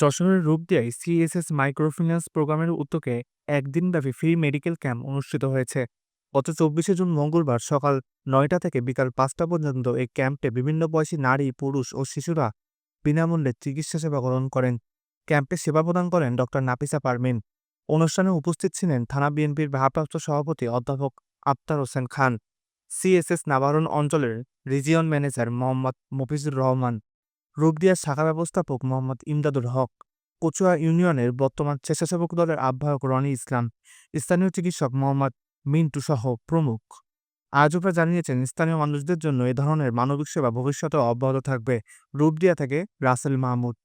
যশোরের রূপদিয়ায় CSS microfinance প্রোগ্রামের উদ্যোগে একদিনব্যাপী ফ্রি মেডিকেল ক্যাম্প অনুষ্ঠিত হয়েছে। গত চব্বিশে জুন মঙ্গলবার সকাল নয়টা থেকে বিকাল পাঁচটা পর্যন্ত এই ক্যাম্পে বিভিন্ন বয়সী নারী, পুরুষ ও শিশুরা বিনামূল্যে চিকিৎসা সেবা গ্রহণ করেন। ক্যাম্পে সেবা প্রদান করেন ডক্টর নাপিসা পারমিন। অনুষ্ঠানে উপস্থিত ছিলেন থানা বিএনপির ভারপ্রাপ্ত সভাপতি অধ্যাপক আফতার হোসেন খান, সিএসএস নাবারণ অঞ্চলের রিজিয়ন ম্যানেজার মোহাম্মদ মফিজুর রহমান রূপদিয়ার শাখা ব্যবস্থাপক মোহাম্মদ ইমদাদুল হক, কচুয়া ইউনিয়নের বর্তমান স্বেচ্ছাসেবক দলের আহ্বায়ক রনি ইসলাম, স্থানীয় চিকিৎসক মোহাম্মদ মিন্টু সহ প্রমুখ। আয়োজকরা জানিয়েছেন, স্থানীয় মানুষদের জন্য এ ধরনের মানবিক সেবা ভবিষ্যতে অব্যাহত থাকবে। রূপদিয়া থেকে রাসেল মাহমুদ।